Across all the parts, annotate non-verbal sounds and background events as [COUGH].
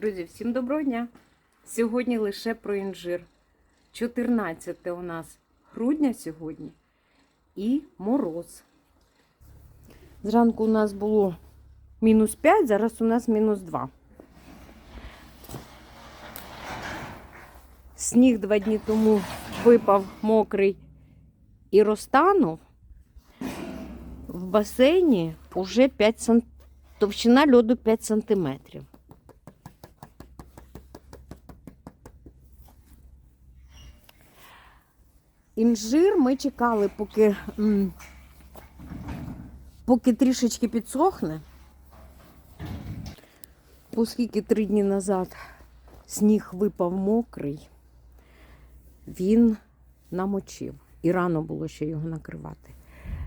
Друзі, всім доброго дня! Сьогодні лише про інжир. 14 у нас грудня сьогодні і мороз. Зранку у нас було мінус 5, зараз у нас мінус 2. Сніг два дні тому випав мокрий і розтанув. В басейні вже 5 см, товщина льоду 5 сантиметрів. Інжир ми чекали, поки, поки трішечки підсохне. Оскільки три дні назад сніг випав мокрий, він намочив. І рано було ще його накривати.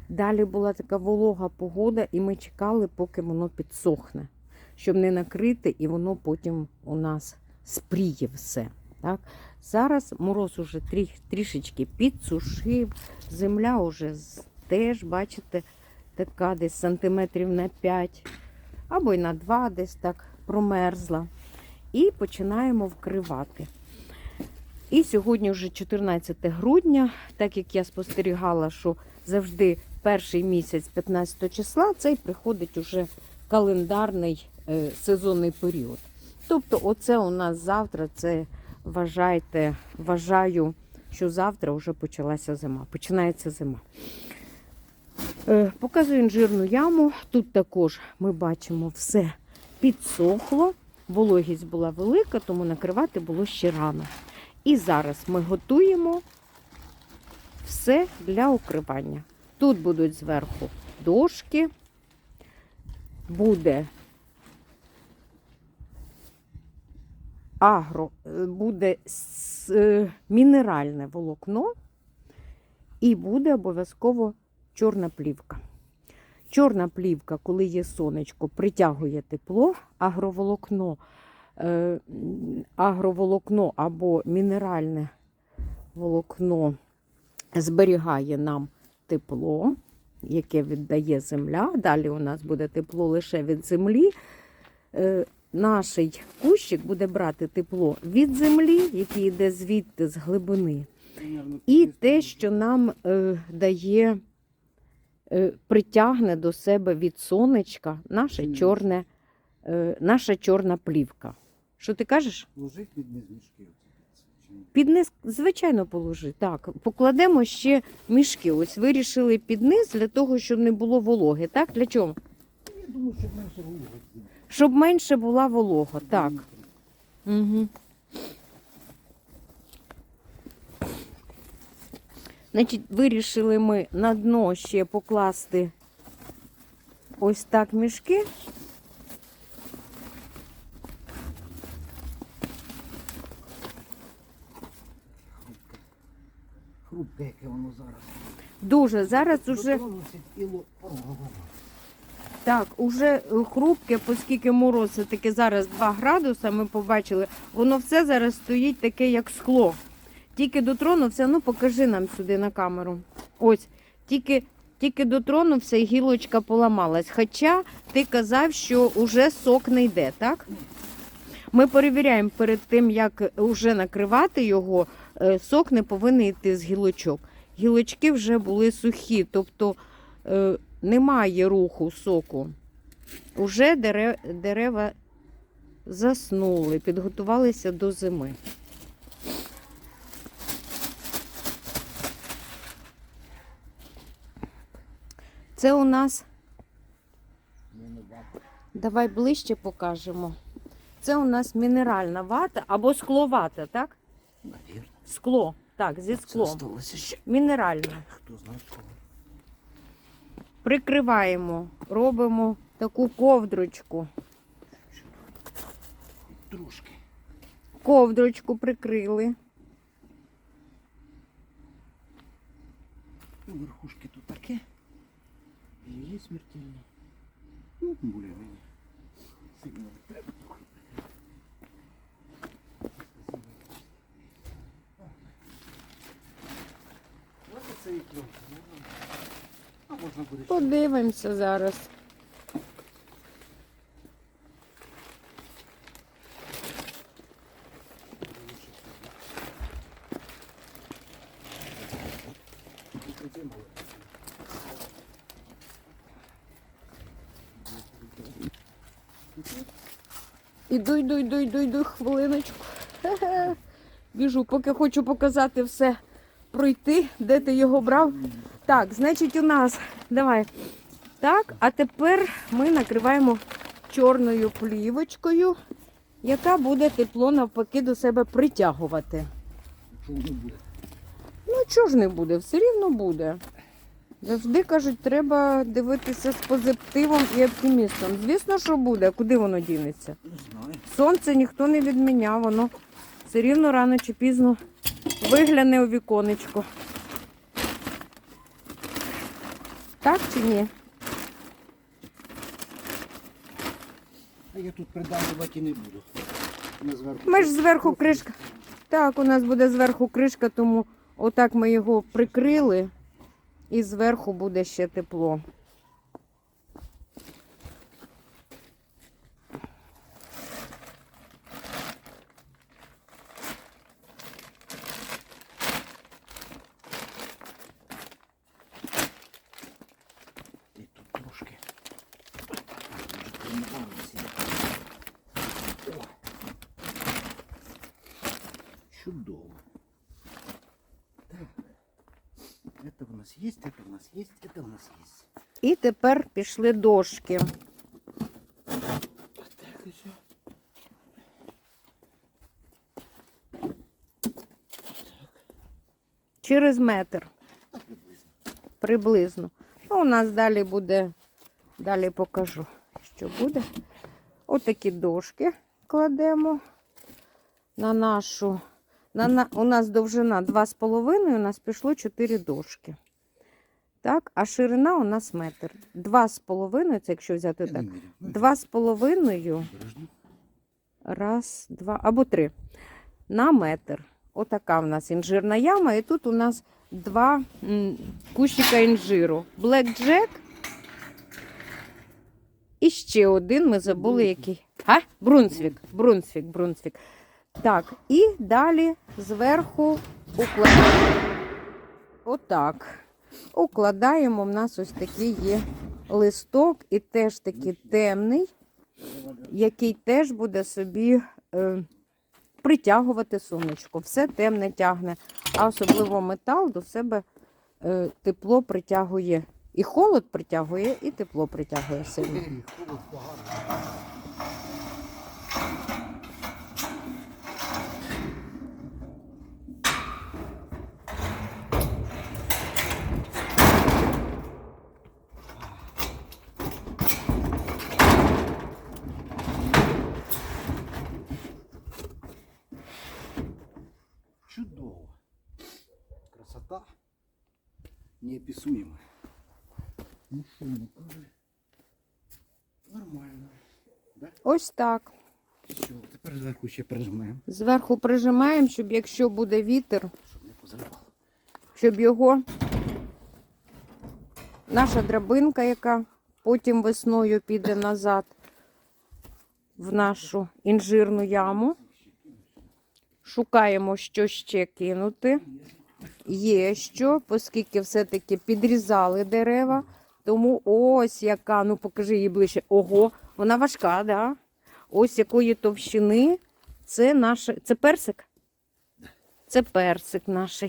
Далі була така волога погода, і ми чекали, поки воно підсохне, щоб не накрити, і воно потім у нас спріє все. Так? Зараз мороз уже трі, трішечки підсушив, земля вже з- теж, бачите, така десь сантиметрів на 5 або й на 2 десь так промерзла. І починаємо вкривати. І сьогодні вже 14 грудня, так як я спостерігала, що завжди перший місяць 15 числа, цей приходить уже календарний е, сезонний період. Тобто, оце у нас завтра, це вважайте, вважаю, що завтра вже почалася зима. Починається зима. Е, Показую інжирну яму. Тут також ми бачимо все підсохло. Вологість була велика, тому накривати було ще рано. І зараз ми готуємо все для укривання. Тут будуть зверху дошки, буде агро, е, буде е, мінеральне волокно і буде обов'язково чорна плівка. Чорна плівка, коли є сонечко, притягує тепло, агроволокно, е, агроволокно або мінеральне волокно зберігає нам тепло, яке віддає земля. Далі у нас буде тепло лише від землі. Наш кущик буде брати тепло від землі, який йде звідти з глибини, і те, що нам е, дає, е, притягне до себе від сонечка наше чорне, е, наша чорна плівка. Що ти кажеш? Ложить під низ мішки. оці, чи ні? Під низ, звичайно, положи. Так, покладемо ще мішки. Ось вирішили під низ для того, щоб не було вологи. Так? Для чого? Я думаю, щоб менше вологи. Щоб менше була волога. Так. Угу. Значить, вирішили ми на дно ще покласти ось так мішки. Хрупке. Хрупке, яке воно зараз. Дуже зараз уже. Дотронувся і ло- порвало. Так, уже е, хрупке, оскільки мороз таки зараз 2 градуса, ми побачили, воно все зараз стоїть таке, як скло. Тільки дотронувся, ну покажи нам сюди на камеру. Ось, тільки, тільки дотронувся і гілочка поламалась. Хоча ти казав, що вже сок не йде, так? Ми перевіряємо перед тим, як вже накривати його, е, сок не повинен йти з гілочок. Гілочки вже були сухі, тобто е, немає руху соку. Уже дерева, заснули, підготувалися до зими. Це у нас, давай ближче покажемо. Це у нас мінеральна вата або скловата, так? Навірно. Скло. Так, зі склом. Мінеральна. Хто знає. Прикриваємо, робимо таку ковдрочку. Трошки. Ковдрочку прикрили. У верхушки тут таке. Є смертельно. Ну, буля мені. Не треба. Ось це і кльов можна буде. Подивимося зараз. Іду, йду, йду, йду, йду, хвилиночку. [LAUGHS] Біжу, поки хочу показати все пройти, де ти його брав. Так, значить, у нас давай. Так, а тепер ми накриваємо чорною плівочкою, яка буде тепло навпаки до себе притягувати. Буде? Ну, чого ж не буде, все рівно буде. Завжди кажуть, треба дивитися з позитивом і оптимістом. Звісно, що буде, куди воно дінеться. Не знаю. Сонце ніхто не відміняв, воно все рівно рано чи пізно вигляне у віконечко. Так чи ні? А я тут придавлювати не буду. Ми зверху. Ми ж зверху кришка. Так, у нас буде зверху кришка, тому отак ми його прикрили і зверху буде ще тепло. І тут трошки. Може, трималися. О. Чудово. Так. Это у нас есть, это у нас есть, это у нас есть. І тепер пішли дошки. Вот так и все. Через метр Приблизно. приблизно. Ну, у нас далі буде, далі покажу, що буде. Отакі дошки кладемо на нашу. на, на, у нас довжина 2,5, у нас пішло 4 дошки. Так, а ширина у нас метр. 2,5, це якщо взяти так. не міряв. Ну, 2,5. Раз, два або три на метр. Отака в нас інжирна яма. І тут у нас два кущика інжиру. Блек Джек. І ще один ми забули який. А? Брунсвік. Брунсвік, Брунсвік. Так, і далі зверху укладаємо. Отак. Укладаємо. У нас ось такий є листок, і теж такий темний який теж буде собі е, притягувати сонечко. Все темне тягне, а особливо метал до себе е, тепло притягує. І холод притягує, і тепло притягує сильно. Ей, холод погано. Чудово. Красота неописуема. Ну що воно каже? Нормально. Да? Ось так. Все, тепер зверху ще прижмемо, Зверху прижимаємо, щоб якщо буде вітер, щоб не позривало. щоб його наша драбинка, яка потім весною піде назад в нашу інжирну яму. Шукаємо, що ще кинути. Є що, оскільки все-таки підрізали дерева. Тому ось яка, ну покажи її ближче. Ого, вона важка, да? Ось якої товщини. Це наше. Це персик? Це персик наш.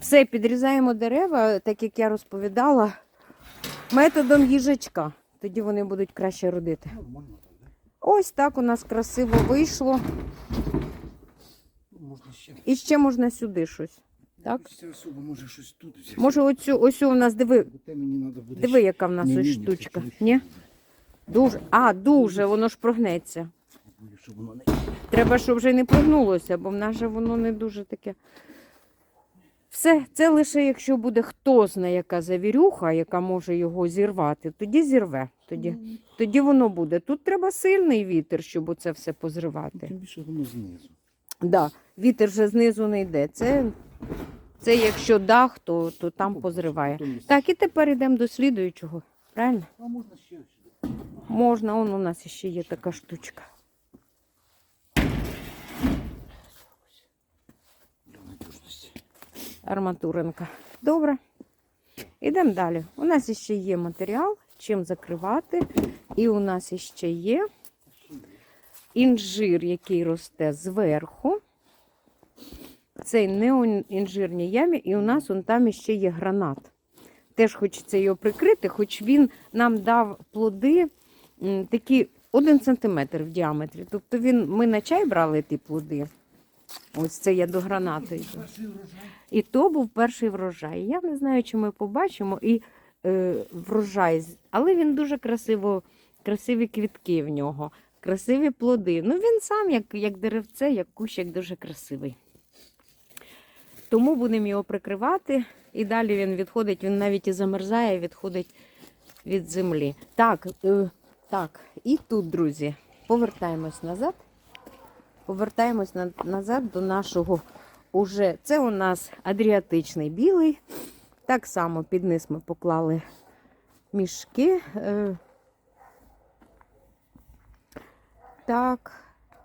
Все, підрізаємо дерева, так як я розповідала, методом їжачка. Тоді вони будуть краще родити. Ось так у нас красиво вийшло. Ну, можна ще. І ще можна сюди щось. Так? Ще особо може щось тут взяти. Може, оцю, ось у нас диви, те мені треба буде. диви, яка в нас Ні, ось ні, ні, це штучка. чоловік Ні? Дуже. А, дуже, воно ж прогнеться. Я щоб воно не. Треба, щоб вже не прогнулося, бо в нас же воно не дуже таке. Все, це лише якщо буде хто знає, яка завірюха, яка може його зірвати, тоді зірве. Тоді, тоді воно буде. Тут треба сильний вітер, щоб оце все позривати. Тим більше воно знизу. Да, вітер вже знизу не йде. Це, це якщо дах, то, то там позриває. Так, і тепер йдемо до слідуючого. Правильно? А можна ще сюди. Можна, он у нас ще є така штучка. Арматуринка. Добре. Ідемо далі. У нас ще є матеріал, чим закривати. І у нас ще є інжир, який росте зверху. Цей не інжирній ямі, і у нас он там ще є гранат. Теж хочеться його прикрити, хоч він нам дав плоди такі 1 см в діаметрі. Тобто він, ми на чай брали ті плоди. Ось це я до гранату йду. І то був перший врожай. Я не знаю, чи ми побачимо і е, врожай, але він дуже красиво, красиві квітки в нього, красиві плоди. Ну він сам, як, як деревце, як кущик, дуже красивий. Тому будемо його прикривати. І далі він відходить, він навіть і замерзає, відходить від землі. Так, е, так, і тут, друзі, повертаємось назад. Повертаємось на, назад до нашого уже. Це у нас адріатичний білий. Так само під низ ми поклали мішки. Е, Так,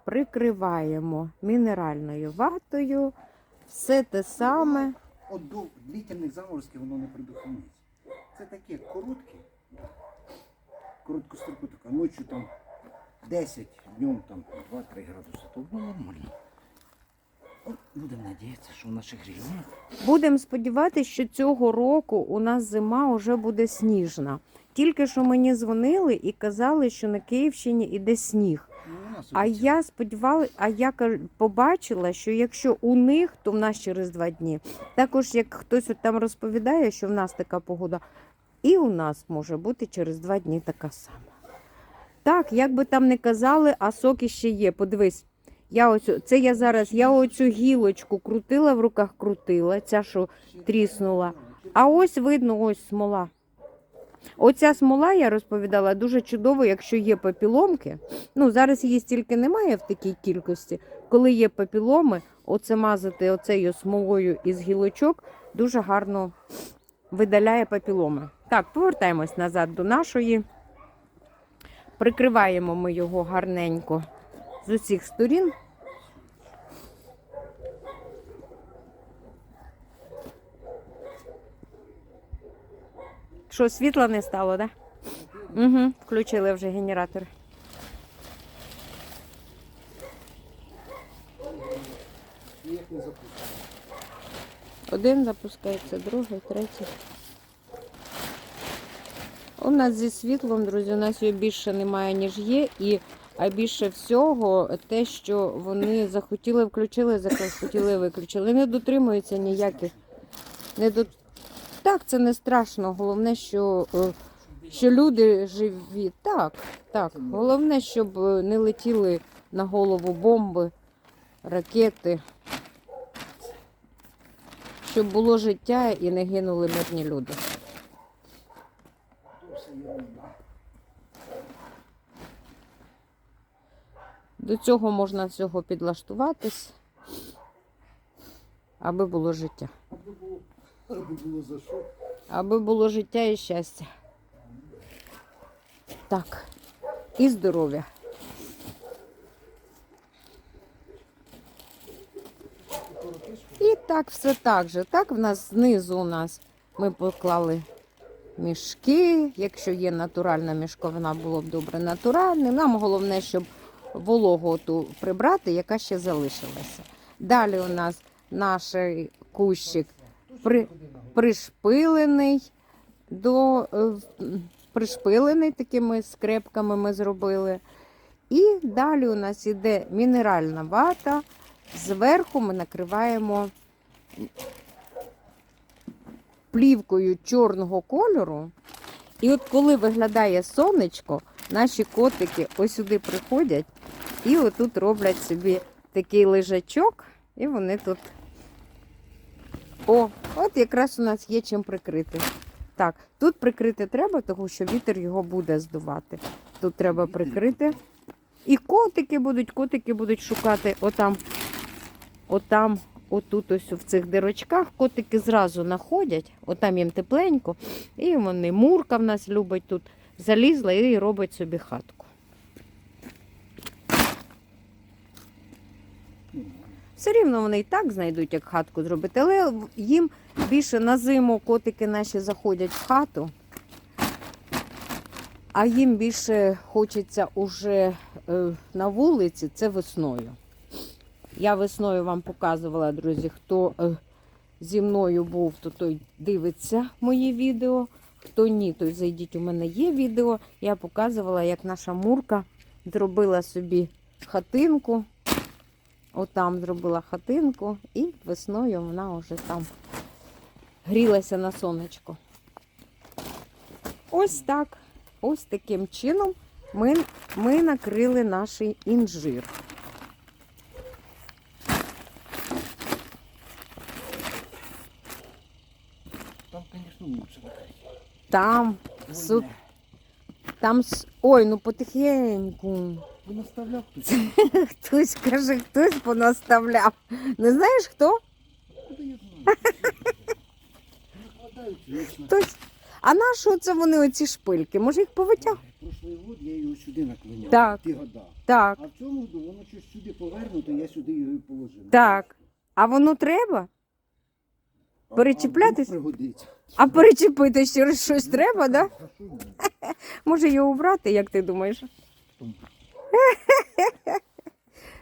прикриваємо мінеральною ватою. Все те саме. От до длительних заморозків воно не предохраниться. Це таке коротке, короткострокове, а ночі там 10, днем там 2-3 градуси, то воно нормально. Будемо надіятися, що в наших регіонах Будемо сподіватися, що цього року у нас зима вже буде сніжна. Тільки що мені дзвонили і казали, що на Київщині іде сніг. А я сподівалася, а я побачила, що якщо у них, то в нас через два дні. Також як хтось от там розповідає, що в нас така погода, і у нас може бути через два дні така сама. Так, як би там не казали, а сок іще є. Подивись, я ось це я зараз, я оцю гілочку крутила в руках, крутила, ця що тріснула. А ось видно, ось смола. Оця смола, я розповідала, дуже чудово, якщо є папіломки. Ну, зараз її стільки немає в такій кількості. Коли є папіломи, оце мазати оцею смолою із гілочок дуже гарно видаляє папіломи. Так, повертаємось назад до нашої. Прикриваємо ми його гарненько з усіх сторін. Що, світла не стало, так? Да? Угу, включили вже генератор. Один запускається, другий, третій. У нас зі світлом, друзі, у нас його більше немає, ніж є. І, а більше всього, те, що вони захотіли включили, захотіли виключили. Не дотримуються ніяких. Не до... Так, це не страшно. Головне, що, е, що люди живі. Так, так. Головне, щоб е, не летіли на голову бомби, ракети. Щоб було життя і не гинули мирні люди. До цього можна всього підлаштуватись, аби було життя. Аби було, за що. Аби було життя і щастя. Так. І здоров'я. І так, все так же. Так, в нас знизу у нас ми поклали мішки. Якщо є натуральна мішковина, було б добре натуральне. Нам головне, щоб вологу ту прибрати, яка ще залишилася. Далі у нас наш кущик при, пришпилений до е, пришпилений такими скрепками ми зробили. І далі у нас іде мінеральна вата. Зверху ми накриваємо плівкою чорного кольору. І от коли виглядає сонечко, наші котики ось сюди приходять і отут роблять собі такий лежачок, і вони тут. О, от якраз у нас є чим прикрити. Так, тут прикрити треба, тому що вітер його буде здувати. Тут треба прикрити. І котики будуть, котики будуть шукати отам, отам, отут ось в цих дирочках. Котики зразу знаходять, отам їм тепленько. І вони, Мурка в нас любить тут, залізла і робить собі хатку. Все рівно вони і так знайдуть, як хатку зробити. Але їм більше на зиму котики наші заходять в хату, а їм більше хочеться уже е, на вулиці, це весною. Я весною вам показувала, друзі, хто е, зі мною був, то той дивиться мої відео. Хто ні, той зайдіть, у мене є відео. Я показувала, як наша Мурка зробила собі хатинку. Отам зробила хатинку, і весною вона вже там грілася на сонечко. Ось так. Ось таким чином ми, ми накрили наш інжир. Там, звісно, лучше накрити. Там, Суп. там, ой, ну потихеньку. Ви наставляв хтось? Хтось каже, хтось понаставляв. Не знаєш хто? Хтось. А на що це вони оці шпильки? Може їх повитяг? Прошлий год я його сюди наклоняв. Так. Ті года. Так. А в цьому году воно щось сюди повернуто, я сюди його і положив. Так. А воно треба? А- перечіплятись? А вдруг пригодиться. А перечепити ще щось треба, да? А що ні? [LAUGHS] Може його убрати, як ти думаєш?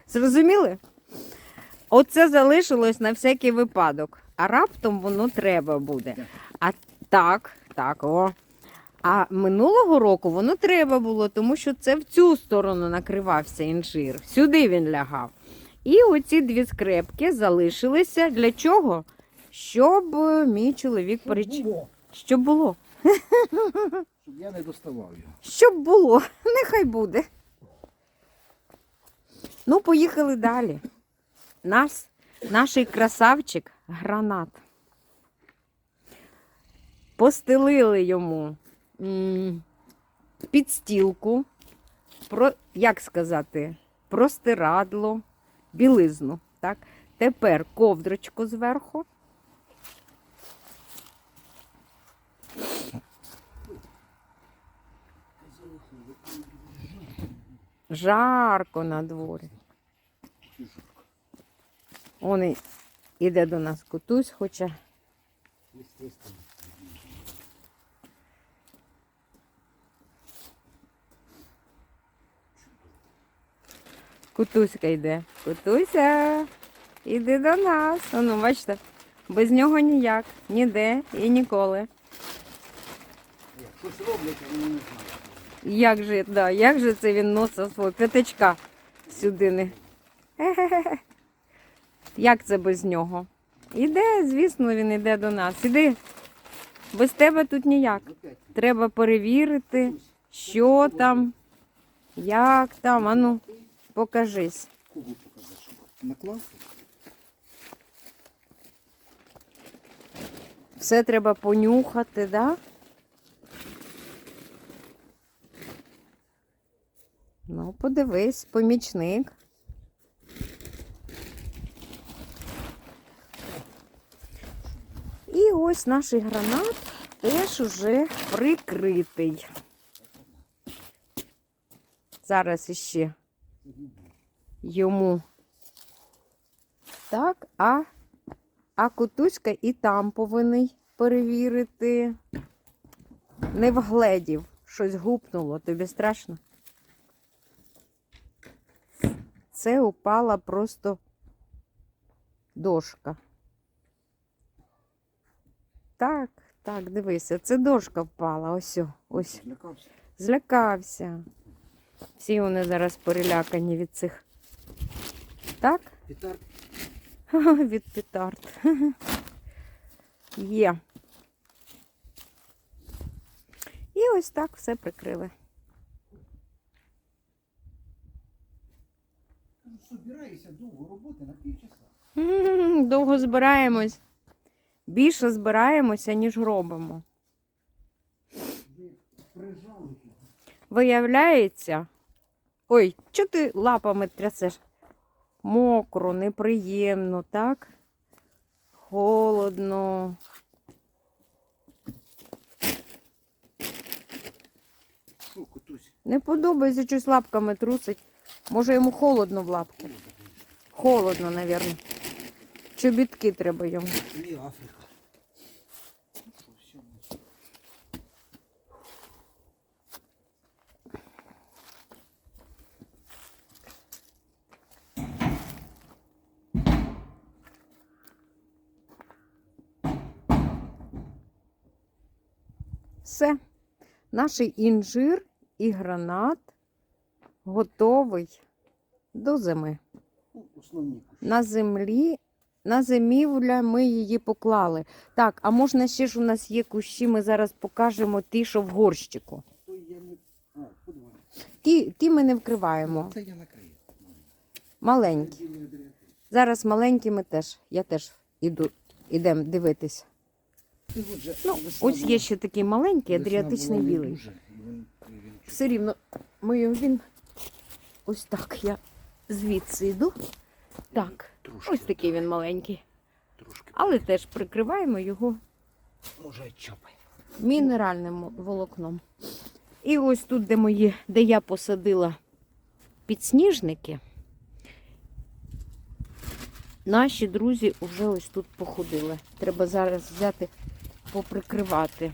Зрозуміли? Оце залишилось на всякий випадок. А раптом воно треба буде. А так, так, о. А минулого року воно треба було, тому що це в цю сторону накривався інжир. Сюди він лягав. І оці дві скрепки залишилися для чого? Щоб е, мій чоловік переч... Було, Щоб було. Щоб я не доставав його. Щоб було, [LAUGHS] нехай буде. Ну, поїхали далі. Нас, наш красавчик гранат. Постелили йому підстілку, про, як сказати, простирадло, білизну. Так? Тепер ковдрочку зверху. Жарко на дворі. Он іде до нас кутусь, хоче. Кутуська йде. Кутуся, іди до нас. Ну, бачите, без нього ніяк, ніде і ніколи. Щось роблять, а вони не знають. Як же, да, як же це він носить свого п'ятачка сюди не. [LAUGHS] Як це без нього? Іде, звісно, він іде до нас. Іди. Без тебе тут ніяк. Треба перевірити, що там, як там. Ану, покажись. Наклав? Все треба понюхати, да? Ну, подивись, помічник. І ось наш гранат теж уже прикритий. Зараз іще йому так, а а Кутуська і там повинен перевірити. Не вгледів, щось гупнуло, тобі страшно. Це упала просто дошка. Так, так, дивися, це дошка впала. Ось, ось. Злякався. Злякався. Всі вони зараз перелякані від цих. Так? Петар, [LAUGHS] Від петард. [LAUGHS] Є. І ось так все прикрили. Собираєшся довго роботи на півчаса. Довго збираємось. Більше збираємося, ніж робимо. Виявляється. Ой, чого ти лапами трясеш? Мокро, неприємно, так? Холодно. Не подобається щось лапками трусить. Може йому холодно в лапку. Холодно, мабуть. Чобітки треба йому. Все. Наш інжир і гранат готовий до зими. Ну. На землі, на зимівля ми її поклали. Так, а можна ще ж у нас є кущі, ми зараз покажемо ті, що в горщику. Ті, ті ми не вкриваємо. Це я накрию. Маленькі. Зараз маленькі ми теж. Я теж іду, ідемо дивитись. Ну, ось є ще такий маленький адріатичний білий. Все рівно ми його він. Ось так я звідси йду. Так, Трошки, ось такий він маленький. трошки. Але теж прикриваємо його Може, чопай. мінеральним волокном. І ось тут, де мої, де я посадила підсніжники, наші друзі вже ось тут походили. Треба зараз взяти, поприкривати.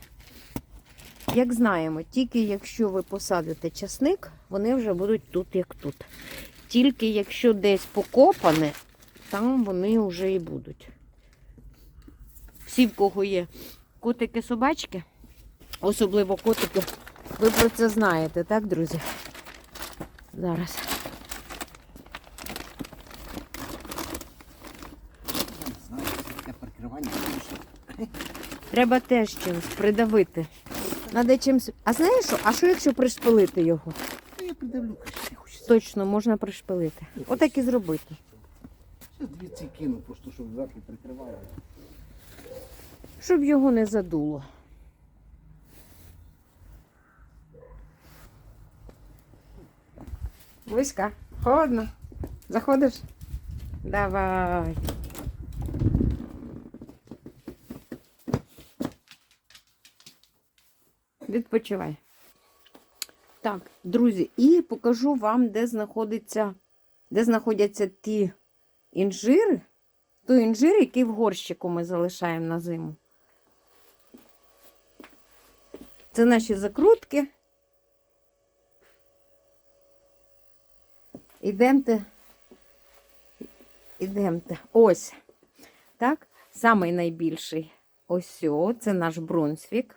Як знаємо, тільки якщо ви посадите часник, вони вже будуть тут, як тут. Тільки якщо десь покопане, там вони вже і будуть. Всі, в кого є котики, собачки, особливо котики, ви про це знаєте, так, друзі? Зараз. Треба теж чимось придавити. Надо чимось. А знаєш що? А що якщо пришпилити його? Ну, Я придавлю, хочеться. Точно можна пришпилити. Отак і зробити. Зараз дві ці кину, просто щоб зверху прикривало. Щоб його не задуло. Виська, холодно. Заходиш? Давай. Відпочивай. Так, друзі, і покажу вам, де знаходиться, де знаходяться ті інжири, той інжир, який в горщику ми залишаємо на зиму. Це наші закрутки. Ідемте. Ідемте. Ось. Так, найбільший. Ось це наш Брунсвік.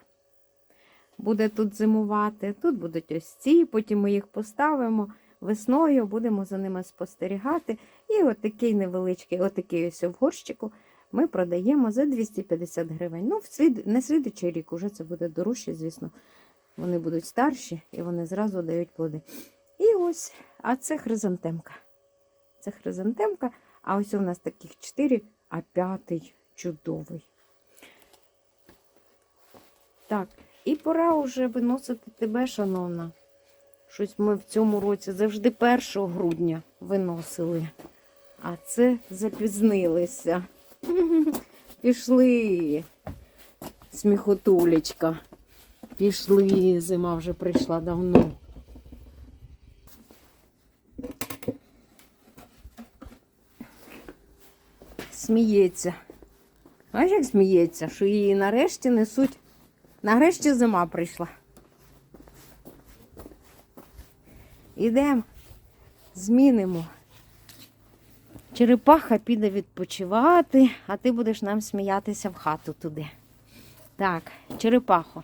Буде тут зимувати. Тут будуть ось ці, потім ми їх поставимо весною, будемо за ними спостерігати. І отакий невеличкий, отакий ось в горщику ми продаємо за 250 гривень. Ну, в слід... на слідучий рік уже це буде дорожче, звісно. Вони будуть старші і вони зразу дають плоди. І ось, а це хризантемка. Це хризантемка, а ось у нас таких чотири, а п'ятий чудовий. Так, і пора вже виносити тебе, шановна. Щось ми в цьому році завжди 1 грудня виносили. А це запізнилися. [LAUGHS] Пішли. Сміхотулечка. Пішли, зима вже прийшла давно. Сміється. Бачиш, як сміється, що її нарешті несуть. Нарешті зима прийшла. Ідемо, змінимо. Черепаха піде відпочивати, а ти будеш нам сміятися в хату туди. Так, черепахо.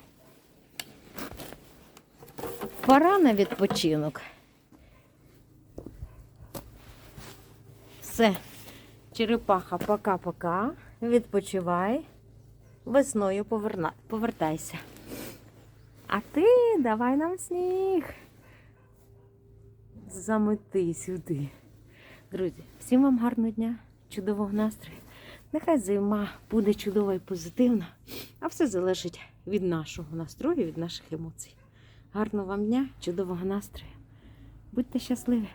Пора на відпочинок. Все. Черепаха, пока-пока. Відпочивай. Весною поверна... повертайся. А ти давай нам сніг. Замети сюди. Друзі, всім вам гарного дня, чудового настрою. Нехай зима буде чудова і позитивна, а все залежить від нашого настрою, від наших емоцій. Гарного вам дня, чудового настрою. Будьте щасливі!